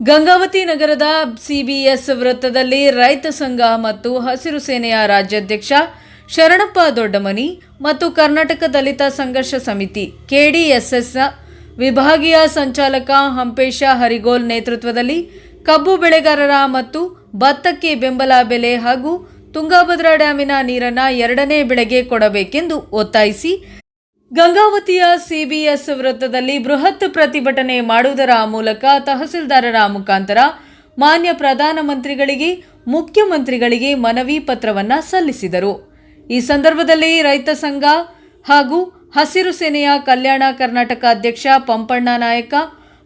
ಗಂಗಾವತಿ ನಗರದ ಸಿಬಿಎಸ್ ವೃತ್ತದಲ್ಲಿ ರೈತ ಸಂಘ ಮತ್ತು ಹಸಿರು ಸೇನೆಯ ರಾಜ್ಯಾಧ್ಯಕ್ಷ ಶರಣಪ್ಪ ದೊಡ್ಡಮನಿ ಮತ್ತು ಕರ್ನಾಟಕ ದಲಿತ ಸಂಘರ್ಷ ಸಮಿತಿ ಕೆಡಿಎಸ್ಎಸ್ನ ವಿಭಾಗೀಯ ಸಂಚಾಲಕ ಹಂಪೇಶ ಹರಿಗೋಲ್ ನೇತೃತ್ವದಲ್ಲಿ ಕಬ್ಬು ಬೆಳೆಗಾರರ ಮತ್ತು ಭತ್ತಕ್ಕೆ ಬೆಂಬಲ ಬೆಲೆ ಹಾಗೂ ತುಂಗಭದ್ರಾ ಡ್ಯಾಮಿನ ನೀರನ್ನು ಎರಡನೇ ಬೆಳೆಗೆ ಕೊಡಬೇಕೆಂದು ಒತ್ತಾಯಿಸಿ ಗಂಗಾವತಿಯ ಸಿಬಿಎಸ್ ವೃತ್ತದಲ್ಲಿ ಬೃಹತ್ ಪ್ರತಿಭಟನೆ ಮಾಡುವುದರ ಮೂಲಕ ತಹಸೀಲ್ದಾರರ ಮುಖಾಂತರ ಮಾನ್ಯ ಪ್ರಧಾನಮಂತ್ರಿಗಳಿಗೆ, ಮುಖ್ಯಮಂತ್ರಿಗಳಿಗೆ ಮನವಿ ಪತ್ರವನ್ನು ಸಲ್ಲಿಸಿದರು. ಈ ಸಂದರ್ಭದಲ್ಲಿ ರೈತ ಸಂಘ ಹಾಗೂ ಹಸಿರು ಸೇನೆಯ ಕಲ್ಯಾಣ ಕರ್ನಾಟಕ ಅಧ್ಯಕ್ಷ ಪಂಪಣ್ಣ ನಾಯಕ,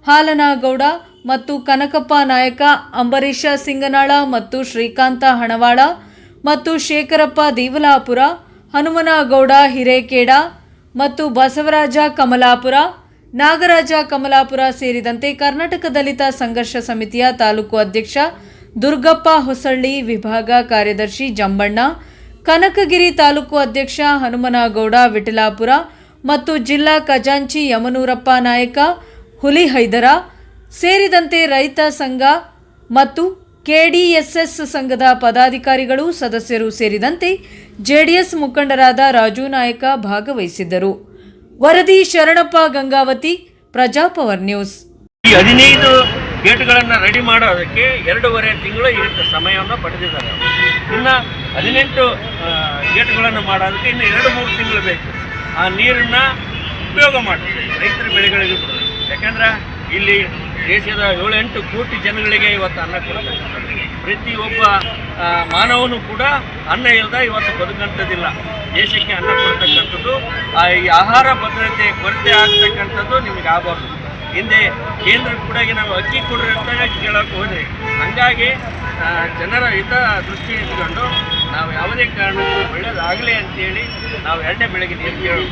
ಹಾಲನಗೌಡ ಮತ್ತು ಕನಕಪ್ಪ ನಾಯಕ, ಅಂಬರೀಷ ಸಿಂಗನಾಳ ಮತ್ತು ಶ್ರೀಕಾಂತ ಹಣವಾಳ ಮತ್ತು ಶೇಖರಪ್ಪ ದೇವಲಾಪುರ, ಹನುಮನಗೌಡ ಹಿರೇಕೇಡ ಮತ್ತು ಬಸವರಾಜ ಕಮಲಾಪುರ, ನಾಗರಾಜ ಕಮಲಾಪುರ ಸೇರಿದಂತೆ ಕರ್ನಾಟಕ ದಲಿತ ಸಂಘರ್ಷ ಸಮಿತಿಯ ತಾಲೂಕು ಅಧ್ಯಕ್ಷ ದುರ್ಗಪ್ಪ ಹೊಸಳ್ಳಿ, ವಿಭಾಗ ಕಾರ್ಯದರ್ಶಿ ಜಂಬಣ್ಣ, ಕನಕಗಿರಿ ತಾಲೂಕು ಅಧ್ಯಕ್ಷ ಹನುಮನಗೌಡ, ವಿಠಲಾಪುರ ಮತ್ತು ಜಿಲ್ಲಾ ಖಜಾಂಚಿ ಯಮನೂರಪ್ಪ ನಾಯಕ ಹುಲಿ ಹೈದರ ಸೇರಿದಂತೆ ರೈತ ಸಂಘ ಮತ್ತು ಕೆಡಿಎಸ್ಎಸ್ ಸಂಘದ ಪದಾಧಿಕಾರಿಗಳು ಸದಸ್ಯರು ಸೇರಿದಂತೆ ಜೆಡಿಎಸ್ ಮುಖಂಡರಾದ ರಾಜು ನಾಯಕ ಭಾಗವಹಿಸಿದ್ದರು ವರದಿ ಶರಣಪ್ಪ ಗಂಗಾವತಿ, ಪ್ರಜಾಪವರ್ ನ್ಯೂಸ್ ಈ ಹದಿನೈದು ಗೇಟ್ಗಳನ್ನು ರೆಡಿ ಮಾಡೋದಕ್ಕೆ ಎರಡೂವರೆ ತಿಂಗಳು ಇವತ್ತು ಸಮಯವನ್ನು ಪಡೆದಿದ್ದಾರೆ. ಇನ್ನು ಹದಿನೆಂಟು ಗೇಟ್ಗಳನ್ನು ಮಾಡೋದಕ್ಕೆ ಇನ್ನು ಎರಡು ಮೂರು ತಿಂಗಳು ಬೇಕು ಆ ನೀರನ್ನು ಉಪಯೋಗ ಮಾಡ್ತೀವಿ ರೈತರ ಬೆಳೆಗಳಿಗೆ. ಯಾಕಂದ್ರೆ ಇಲ್ಲಿ ದೇಶದ ಏಳೆಂಟು ಕೋಟಿ ಜನಗಳಿಗೆ ಇವತ್ತು ಅನ್ನ ಕೊಡಬೇಕು ಪ್ರತಿಯೊಬ್ಬ ಮಾನವನು ಕೂಡ ಅನ್ನ ಇಲ್ಲದ ಇವತ್ತು ಬದುಕಂಥದ್ದಿಲ್ಲ ದೇಶಕ್ಕೆ ಅನ್ನ ಕೊಡ್ತಕ್ಕಂಥದ್ದು ಈ ಆಹಾರ ಭದ್ರತೆ, ಕೊರತೆ ಆಗ್ತಕ್ಕಂಥದ್ದು ನಿಮಗೆ ಆಗಬಾರ್ದು. ಹಿಂದೆ ಕೇಂದ್ರ ಕೂಡ ನಾವು ಅಕ್ಕಿ ಕೊಡ್ರಿ ಅಂತ ಕೇಳೋಕೆ ಹೋದ್ರಿ ಹಾಗಾಗಿ ಜನರ ಹಿತ ದೃಷ್ಟಿ ಇಟ್ಕೊಂಡು ನಾವು ಯಾವುದೇ ಕಾರಣಕ್ಕೂ ಒಳ್ಳೇದಾಗಲಿ ಅಂತೇಳಿ ನಾವು ಎರಡನೇ ಬೆಳಗ್ಗೆ ನೀರು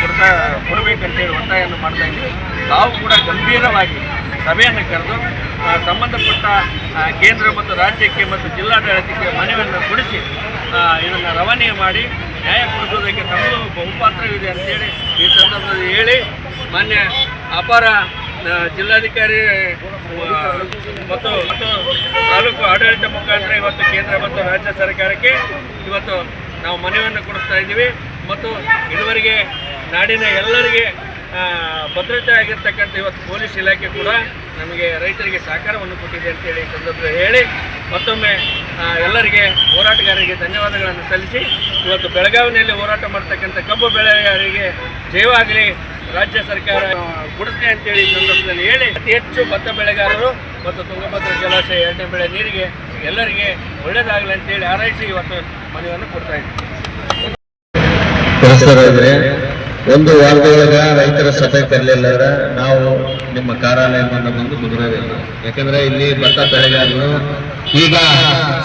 ಕೊಡ್ತಾ, ಕೊಡಬೇಕಂತೇಳಿ ಒತ್ತಾಯವನ್ನು ಮಾಡ್ತಾ ಇದ್ದೀವಿ. ತಾವು ಕೂಡ ಗಂಭೀರವಾಗಿ ಸಭೆಯನ್ನು ಕರೆದು ಸಂಬಂಧಪಟ್ಟ ಕೇಂದ್ರ ಮತ್ತು ರಾಜ್ಯಕ್ಕೆ ಮತ್ತು ಜಿಲ್ಲಾಡಳಿತಕ್ಕೆ ಮನವಿಯನ್ನು ಕೊಡಿಸಿ ಇದನ್ನು ರವಾನೆ ಮಾಡಿ, ನ್ಯಾಯ ಕೊಡಿಸೋದಕ್ಕೆ ತಮ್ಮದು ಬಹುಪಾತ್ರವಿದೆ ಅಂತೇಳಿ ಈ ಸಂದರ್ಭದಲ್ಲಿ ಹೇಳಿ, ಮಾನ್ಯ ಅಪಾರ ಜಿಲ್ಲಾಧಿಕಾರಿ ಮತ್ತು ತಾಲೂಕು ಆಡಳಿತ ಮುಖಾಂತರ ಇವತ್ತು ಕೇಂದ್ರ ಮತ್ತು ರಾಜ್ಯ ಸರ್ಕಾರಕ್ಕೆ ಇವತ್ತು ನಾವು ಮನವಿಯನ್ನು ಕೊಡಿಸ್ತಾ ಇದ್ದೀವಿ. ಮತ್ತು ಇದುವರೆಗೆ ನಾಡಿನ ಎಲ್ಲರಿಗೆ ಭದ್ರತೆ ಆಗಿರ್ತಕ್ಕಂಥ ಇವತ್ತು ಪೊಲೀಸ್ ಇಲಾಖೆ ಕೂಡ ನಮಗೆ ರೈತರಿಗೆ ಸಹಕಾರವನ್ನು ಕೊಟ್ಟಿದೆ ಅಂತೇಳಿ ಹೇಳಿ ಸಂದರ್ಭದಲ್ಲಿ ಹೇಳಿ ಮತ್ತೊಮ್ಮೆ ಎಲ್ಲರಿಗೆ ಹೋರಾಟಗಾರರಿಗೆ ಧನ್ಯವಾದಗಳನ್ನು ಸಲ್ಲಿಸಿ ಇವತ್ತು ಬೆಳಗಾವಿನಲ್ಲಿ ಹೋರಾಟ ಮಾಡ್ತಕ್ಕಂಥ ಕಬ್ಬು ಬೆಳೆಗಾರರಿಗೆ ಜಯವಾಗಲಿ ರಾಜ್ಯ ಸರ್ಕಾರ ಕೊಡುತ್ತೆ ಅಂತೇಳಿ ಈ ಸಂದರ್ಭದಲ್ಲಿ ಹೇಳಿ ಅತಿ ಹೆಚ್ಚು ಭತ್ತ ಬೆಳೆಗಾರರು ಮತ್ತು ತುಂಗಭದ್ರಾ ಜಲಾಶಯ ಎರಡನೇ ಬೆಳೆ ನೀರಿಗೆ ಎಲ್ಲರಿಗೆ ಒಳ್ಳೆಯದಾಗಲಿ ಅಂತೇಳಿ ಆರೈಸಿ ಇವತ್ತು ಮನವಿಯನ್ನು ಕೊಡ್ತಾ ಇದ್ದೀವಿ ಒಂದು ವಾರದೊಳಗ ರೈತರ ಸಭೆ ಅಂದ್ರೆ ನಾವು ನಿಮ್ಮ ಕಾರ್ಯಾಲಯದಿಂದ ಬಂದು ಮುಗಿರೋದಿಲ್ಲ ಯಾಕಂದ್ರೆ ಇಲ್ಲಿ ಭತ್ತ ಬೆಳೆಗಾರರು ಈಗ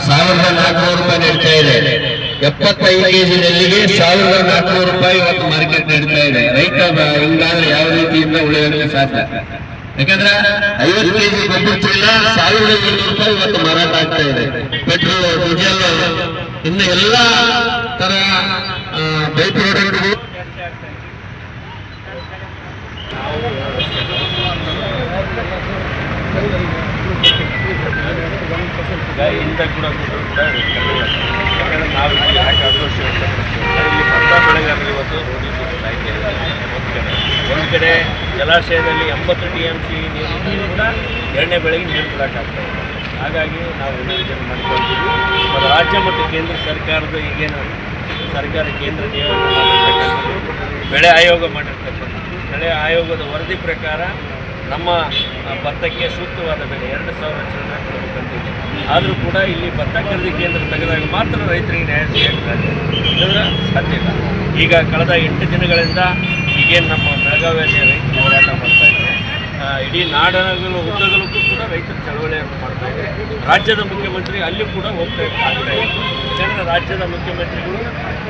ಸಾವಿರದ ನಾಲ್ಕುನೂರು ರೂಪಾಯಿ ನಡೀತಾ ಇದೆ. ಎಪ್ಪತ್ತೈದು ಕೆಜಿ ನೆಲ್ಲಿಗೆ ಸಾವಿರದ ನಾಲ್ಕುನೂರು ರೂಪಾಯಿ ಇವತ್ತು ಮಾರ್ಕೆಟ್ ನಡೀತಾ ಇದೆ. ರೈತ ಹಿಂಗಾದ್ರೆ ಯಾವ ರೀತಿಯಿಂದ ಉಳಿಯೋದಕ್ಕೆ ಸಾಧ್ಯ? ಯಾಕಂದ್ರೆ ಐವತ್ತು ಕೆಜಿ ಗೊಬ್ಬರ ಸಾವಿರದ ಏಳ್ನೂರು ರೂಪಾಯಿ ಇವತ್ತು ಮಾರಾಟ ಆಗ್ತಾ ಇದೆ. ಪೆಟ್ರೋಲ್, ಡೀಸೆಲ್, ಇನ್ನು ಎಲ್ಲಾ ತರ ಬೈ ಪ್ರಾಡಕ್ಟ್ಗಳು ಈಗ ಕೂಡ ಕೊಟ್ಟರು ಕೂಡ ಯಾಕಂದರೆ ನಾವು ಇಲ್ಲಿ ಯಾಕೆ ಆಕ್ರೋಶ ವ್ಯಕ್ತಪಡಿಸ್ತೀವಿ? ಬೆಳೆಗಾರರು ಇವತ್ತು. ಒಂದು ಕಡೆ. ಒಂದು ಕಡೆ ಜಲಾಶಯದಲ್ಲಿ ಎಂಬತ್ತು ಟಿ ಎಂ ಸಿ ನೀರು ಕೂಡ ಎರಡನೇ ಬೆಳೆಗೆ ನೀರು ಕೊಡೋಕ್ಕಾಗ್ತಾ ಇದೆ. ಹಾಗಾಗಿ ನಾವು ಯೋಜನೆ ಮಾಡಿಕೊಳ್ತೀವಿ. ರಾಜ್ಯ ಮತ್ತು ಕೇಂದ್ರ ಸರ್ಕಾರದ ಈಗೇನು ಸರ್ಕಾರ ಕೇಂದ್ರ ಬೆಳೆ ಆಯೋಗ ಮಾಡಿರ್ತಕ್ಕಂಥದ್ದು ಬೆಳೆ ಆಯೋಗದ ವರದಿ ಪ್ರಕಾರ ನಮ್ಮ ಭತ್ತಕ್ಕೆ ಸೂಕ್ತವಾದ ಬೆಲೆ ಎರಡು ಸಾವಿರ ಚಿಲ್ಲರೆ ಆದರೂ ಕೂಡ ಇಲ್ಲಿ ಭತ್ತ ಖರೀದಿ ಕೇಂದ್ರ ತೆಗೆದಾಗ ಮಾತ್ರ ರೈತರಿಗೆ ನ್ಯಾಯ ಸಿಗುತ್ತೆ ಸಾಧ್ಯ. ಇಲ್ಲ. ಈಗ ಕಳೆದ ಎಂಟು ದಿನಗಳಿಂದ ಈಗೇನು ನಮ್ಮ ಬೆಳಗಾವಿಯಲ್ಲಿ ರೈತರು ಹೋರಾಟ ಮಾಡ್ತಾ ಇದ್ದಾರೆ. ಇಡೀ ನಾಡಗಳು ಉದ್ದಗಲಕ್ಕೂ ಕೂಡ ರೈತರ ಚಳವಳಿಯನ್ನು ಮಾಡ್ತಾ ಇದ್ದಾರೆ. ರಾಜ್ಯದ ಮುಖ್ಯಮಂತ್ರಿ ಅಲ್ಲಿ ಕೂಡ ಹೋಗ್ತಾ ಆಗ್ತಾ ಇದೆ ಯಾಕಂದರೆ ರಾಜ್ಯದ ಮುಖ್ಯಮಂತ್ರಿಗಳು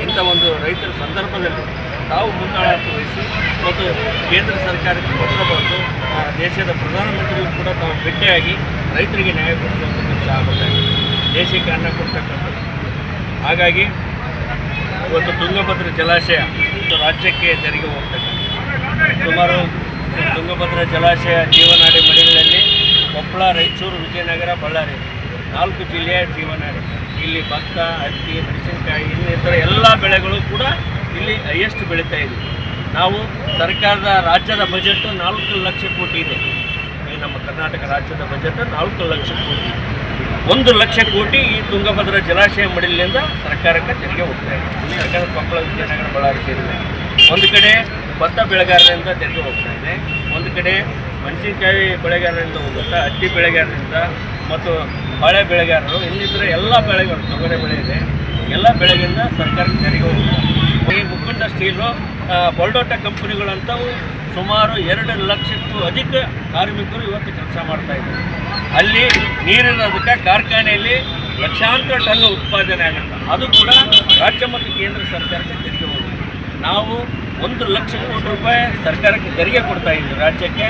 ಇಂಥ ಒಂದು ರೈತರ ಸಂದರ್ಭದಲ್ಲಿ ತಾವು ಮುಂದಾಳತ್ವ ವಹಿಸಿ ಮತ್ತು ಕೇಂದ್ರ ಸರ್ಕಾರಕ್ಕೆ ಪತ್ರ ಬರೆದು ದೇಶದ ಪ್ರಧಾನಮಂತ್ರಿಗೂ ಕೂಡ ತಾವು ಭೇಟಿಯಾಗಿ ರೈತರಿಗೆ ನ್ಯಾಯ ಕೊಡಿಸುವಂಥ ಕೆಲಸ ಆಗುತ್ತೆ ದೇಶಕ್ಕೆ ಅನ್ನ ಕೊಡ್ತಕ್ಕಂಥದ್ದು. ಹಾಗಾಗಿ ಇವತ್ತು ತುಂಗಭದ್ರ ಜಲಾಶಯ ರಾಜ್ಯಕ್ಕೆ ತೆರಿಗೆ ಹೋಗ್ತಕ್ಕಂಥ ಸುಮಾರು ತುಂಗಭದ್ರಾ ಜಲಾಶಯ ಜೀವನಾಡಿ ಮಡಿಗಳಲ್ಲಿ ಕೊಪ್ಪಳ, ರಾಯಚೂರು, ವಿಜಯನಗರ, ಬಳ್ಳಾರಿ ನಾಲ್ಕು ಜಿಲ್ಲೆಯ ಜೀವನಾಡಿ. ಇಲ್ಲಿ ಭತ್ತ, ಹತ್ತಿ, ಮೆಣಸಿನಕಾಯಿ, ಇನ್ನಿತರ ಎಲ್ಲ ಬೆಳೆಗಳು ಕೂಡ ಇಲ್ಲಿ ಹೈಯೆಸ್ಟ್ ಬೆಳೀತಾ ಇದೆ. ನಾವು ಸರ್ಕಾರದ ರಾಜ್ಯದ ಬಜೆಟ್ ನಾಲ್ಕು ಲಕ್ಷ ಕೋಟಿ ಇದೆ. ಈ ನಮ್ಮ ಕರ್ನಾಟಕ ರಾಜ್ಯದ ಬಜೆಟ್ ನಾಲ್ಕು ಲಕ್ಷ ಕೋಟಿ. ಒಂದು ಲಕ್ಷ ಕೋಟಿ ಈ ತುಂಗಭದ್ರಾ ಜಲಾಶಯ ಮಡಿಲಿನಿಂದ ಸರ್ಕಾರಕ್ಕೆ ತೆರಿಗೆ ಹೋಗ್ತಾ ಇದೆ. ಯಾಕಂದರೆ ಕೊಪ್ಪಳ ವಿಜಯನಗರ ಬಳ್ಳಾರಿ ಸೇರಿದೆ. ಒಂದು ಕಡೆ ಭತ್ತ ಬೆಳೆಗಾರರಿಂದ ತೆರಿಗೆ ಹೋಗ್ತಾ ಇದೆ. ಒಂದು ಕಡೆ ಮೆಣಸಿನಕಾಯಿ ಬೆಳೆಗಾರರಿಂದ ಹೋಗುತ್ತೆ ಹತ್ತಿ ಬೆಳೆಗಾರರಿಂದ ಮತ್ತು ಬಾಳೆ ಬೆಳೆಗಾರರು, ಇನ್ನಿತರ ಎಲ್ಲ ಬೆಳೆಗಳು ತೊಗರೆ ಬೆಳೆ ಇದೆ. ಎಲ್ಲ ಬೆಳೆಗಿಂದ ಸರ್ಕಾರಕ್ಕೆ ತೆರಿಗೆ ಹೋಗುತ್ತೆ ಈ ಮುಖಂಡ ಸ್ಟೀಲು ಬೊಲ್ಡೋಟ ಕಂಪನಿಗಳಂಥವು ಸುಮಾರು ಎರಡು ಲಕ್ಷಕ್ಕೂ ಅಧಿಕ ಕಾರ್ಮಿಕರು ಇವತ್ತು ಕೆಲಸ ಮಾಡ್ತಾ ಇದ್ದಾರೆ. ಅಲ್ಲಿ ನೀರಿರೋದಕ್ಕೆ ಕಾರ್ಖಾನೆಯಲ್ಲಿ ಲಕ್ಷಾಂತರ ಟನ್ ಉತ್ಪಾದನೆ ಆಗುತ್ತೆ. ಅದು ಕೂಡ ರಾಜ್ಯ ಮತ್ತು ಕೇಂದ್ರ ಸರ್ಕಾರಕ್ಕೆ ತೆರಿಗೆ ಹೋಗುತ್ತೆ. ನಾವು ಒಂದು ಲಕ್ಷ ಕೋಟಿ ರೂಪಾಯಿ ಸರ್ಕಾರಕ್ಕೆ ತೆರಿಗೆ ಕೊಡ್ತಾ ಇದ್ದೀವಿ. ರಾಜ್ಯಕ್ಕೆ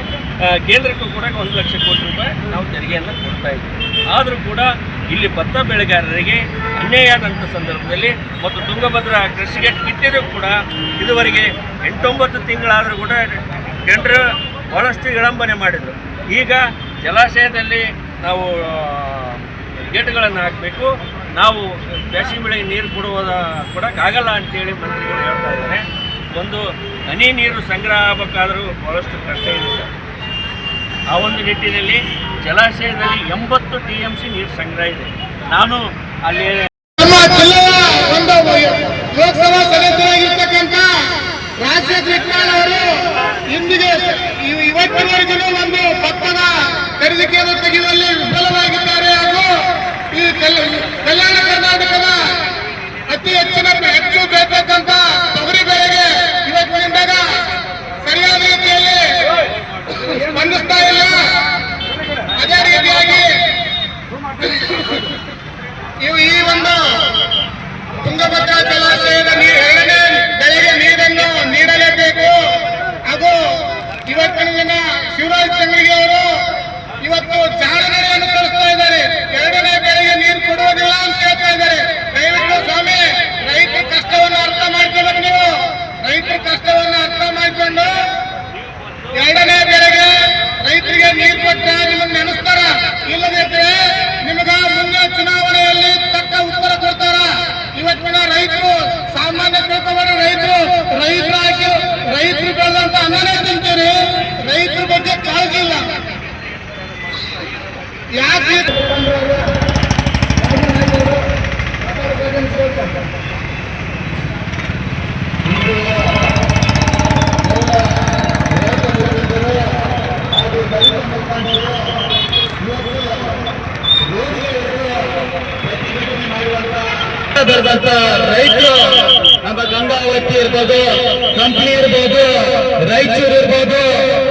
ಕೇಂದ್ರಕ್ಕೂ ಕೂಡ ಒಂದು ಲಕ್ಷ ಕೋಟಿ ರೂಪಾಯಿ ನಾವು ತೆರಿಗೆಯನ್ನು ಕೊಡ್ತಾ ಇದ್ದೀವಿ. ಆದರೂ ಕೂಡ ಇಲ್ಲಿ ಭತ್ತ ಬೆಳೆಗಾರರಿಗೆ ಅನ್ಯಾಯ ಆದಂಥ ಸಂದರ್ಭದಲ್ಲಿ ಮತ್ತು ತುಂಗಭದ್ರಾ ಕೃಷಿಗೆ ಕಿಟ್ಟಿರೂ ಕೂಡ ಇದುವರೆಗೆ ಎಂಟೊಂಬತ್ತು ತಿಂಗಳಾದರೂ ಕೂಡ ಜನರು ಬಹಳಷ್ಟು ವಿಳಂಬನೆ ಮಾಡಿದರು. ಈಗ ಜಲಾಶಯದಲ್ಲಿ ನಾವು ಗೇಟ್ಗಳನ್ನು ಹಾಕಬೇಕು. ನಾವು ಬೇಸಿಗೆ ಬೆಳೆಗೆ ನೀರು ಕೊಡುವುದ ಕೊಡೋಕ್ಕಾಗಲ್ಲ ಅಂತೇಳಿ ಮಂತ್ರಿಗಳು ಹೇಳ್ತಾ ಇದ್ದಾರೆ. ಒಂದು ಹನಿ ನೀರು ಸಂಗ್ರಹ ಆಗಬೇಕಾದರೂ ಭಾಳಷ್ಟು ಕಷ್ಟ ಇದೆ. ಆ ಒಂದು ನಿಟ್ಟಿನಲ್ಲಿ ಜಲಾಶಯದಲ್ಲಿ ಎಂಬತ್ತು ಟಿ ಎಂ ಸಿ ನೀರು ಸಂಗ್ರಹ ಇದೆ. ನಾನು ಅಲ್ಲಿ ಲೋಕಸಭಾ ಸದಸ್ಯರಾಗಿರ್ತಕ್ಕಂಥ ರಾಜಶೇಖರ್ ಇಟ್ನಾಳ್ ಅವರು ಇಂದಿಗೆ ಇವ್- ಇವತ್ತಿನವರೆಗೂ ಒಂದು ಪಕ್ಕದ ಖರೀದಿಕೆಯನ್ನು ತೆಗೆಯುವಲ್ಲಿ ವಿಫಲವಾಗಿದ್ದಾರೆ ಹಾಗೂ ಈ ಕಲ್- ಕಲ್ಯಾಣ ಕರ್ನಾಟಕದ ಅತಿ ಹೆಚ್ಚು ಕಷ್ಟವನ್ನು ಅರ್ಥ ಮಾಡಿಕೊಂಡು ಎರಡನೇ ಬೆಳೆಗೆ ರೈತರಿಗೆ ನೀರು ಕೊಟ್ಟ ನಿಮ್ಮನ್ನ ನೆನೆಸ್ತಾರ ಇಲ್ಲದಿದ್ರೆ ನಿಮಗ ಮುಂದಿನ ಚುನಾವಣೆಯಲ್ಲಿ ತಕ್ಕ ಉತ್ತರ ಕೊಡ್ತಾರ ಇವತ್ತಿನ ರೈತರು ಸಾಮಾನ್ಯ ತಿಳ್ಕೊಂಡ್ರೆ ರೈತರು ರೈತರು ಹಾಕಿ ರೈತರು ಬೆಳೆದಂತ ಅನ್ನನೇ ತಿಂತೀರಿ ರೈತರ ಬಗ್ಗೆ ಕಾಳಜಿ ಇಲ್ಲ ಯಾಕೆ ಬೆಳೆದಂತ ರೈತರು, ನಮ್ಮ ಗಂಗಾವತಿ ಇರ್ಬೋದು ಕಂಪ್ನಿ ಇರ್ಬೋದು, ರಾಯಚೂರು ಇರ್ಬೋದು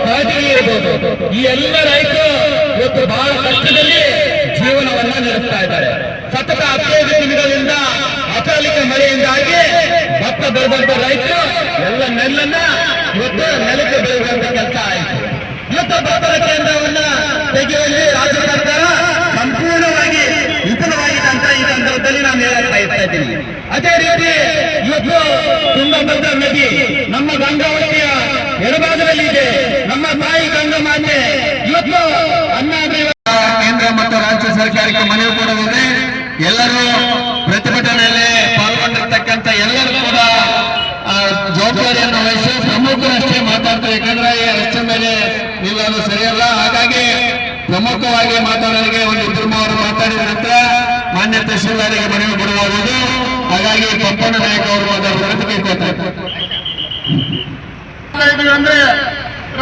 ಕಾಟಗಿ ಇರ್ಬೋದು, ಈ ಎಲ್ಲ ರೈತರು ಇವತ್ತು ಬಹಳ ಕಷ್ಟದಲ್ಲಿ ಜೀವನವನ್ನ ನಡೆಸ್ತಾ ಇದ್ದಾರೆ. ಸತತ ಹದಿನೈದು ದಿನಗಳಿಂದ ಅಕಾಲಿಕ ಮಳೆಯಿಂದಾಗಿ ಭತ್ತ ಬೆಳೆದಂತ ರೈತರು ಎಲ್ಲ ನೆಲ್ಲನ್ನ ಇವತ್ತು ನೆಲಕ್ಕೆ ಬೆಳೆದಂತ ಕೆಲಸ ಆಯಿತು. ಇವತ್ತು ಭತ್ತದ ಕೇಂದ್ರವನ್ನ ತೆಗೆಯುವಲ್ಲಿ ರಾಜ್ಯ ಸರ್ಕಾರ ಸಂಪೂರ್ಣವಾಗಿ ವಿಫಲವಾಗಿದೆ ಅಂತ ಈ ಹೇಳಕ್ ಬಯಸ್ತಾ ಇದ್ದೀನಿ. ಅದೇ ರೀತಿ ಇವತ್ತು ತುಂಗಭದ್ರಾ ನದಿ ನಮ್ಮ ಗಂಗಾವತಿಯ ಎಡಭಾಗದಲ್ಲಿ ಇದೆ. ನಮ್ಮ ತಾಯಿ ಗಂಗಾ ಮಾತೆ ಇವತ್ತು ಅನ್ನ ಕೇಂದ್ರ ಮತ್ತು ರಾಜ್ಯ ಸರ್ಕಾರಕ್ಕೆ ಮನವಿ ಕೊಡುವುದೇ ಎಲ್ಲರೂ ಪ್ರತಿಭಟನೆಯಲ್ಲಿ ಪಾಲ್ಗೊಂಡಿರ್ತಕ್ಕಂಥ ಎಲ್ಲರೂ ಕೂಡ ಜವಾಬ್ದಾರಿಯನ್ನು ವಹಿಸಿ ಪ್ರಮುಖರಷ್ಟೇ ಮಾತಾಡ್ತಾರೆ. ಯಾಕಂದ್ರೆ ರಸ್ತೆ ಮೇಲೆ ನಿಲ್ಲೋದು ಸರಿಯಲ್ಲ. ಹಾಗಾಗಿ ಪ್ರಮುಖವಾಗಿ ಮಾತಾಡೋರಿಗೆ ಮಾನ್ಯ ತಹಶೀಲ್ದಾರಿಗೆ ಮನವಿ ಕೊಡುವುದು ಹಾಗಾಗಿ ಪಪ್ಪಣ್ಣ ನಾಯಕ ಅವರು ಅದರ ಕೇಳ್ಕೊತಾರೆ ಅಂದ್ರೆ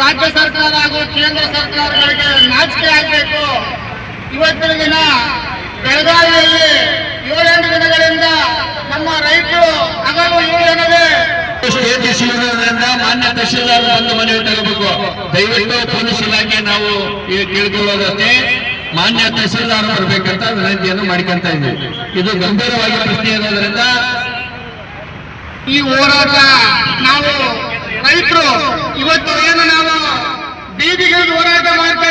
ರಾಜ್ಯ ಸರ್ಕಾರ ಹಾಗೂ ಕೇಂದ್ರ ಸರ್ಕಾರಗಳಿಗೆ ನಾಚಿಕೆ ಆಗಬೇಕು. ಇವತ್ತಿನ ದಿನ ಬೆಳಗಾವಿಯಲ್ಲಿ ಏಳೆಂಟು ದಿನಗಳಿಂದ ನಮ್ಮ ರೈತರು ಹಗಲು ಏಳೇನದೆ. ಮಾನ್ಯ ತಹಶೀಲ್ದಾರ್ ಬಂದು ಮನವಿ ತಗೋಬೇಕು. ದಯವಿಟ್ಟು ಪೊಲೀಸ್ ಇಲಾಖೆ ನಾವು ಕೇಳ್ಕೊಳ್ಳೋದಷ್ಟೇ. ಮಾನ್ಯ ತಹಶೀಲ್ದಾರ್ ಬರ್ಬೇಕಂತ ವಿನಂತಿಯನ್ನು ಮಾಡಿಕೊಂತ ಇದ್ದೀವಿ ಇದು ಗಂಭೀರವಾಗಿ ಪ್ರಶ್ನೆ ಇರೋದ್ರಿಂದ ಈ ಹೋರಾಟ ನಾವು ರೈತರು, ಇವತ್ತು ಏನು ನಾವು ಬೀದಿಗೆ ಹೋರಾಟ ಮಾಡ್ತಾ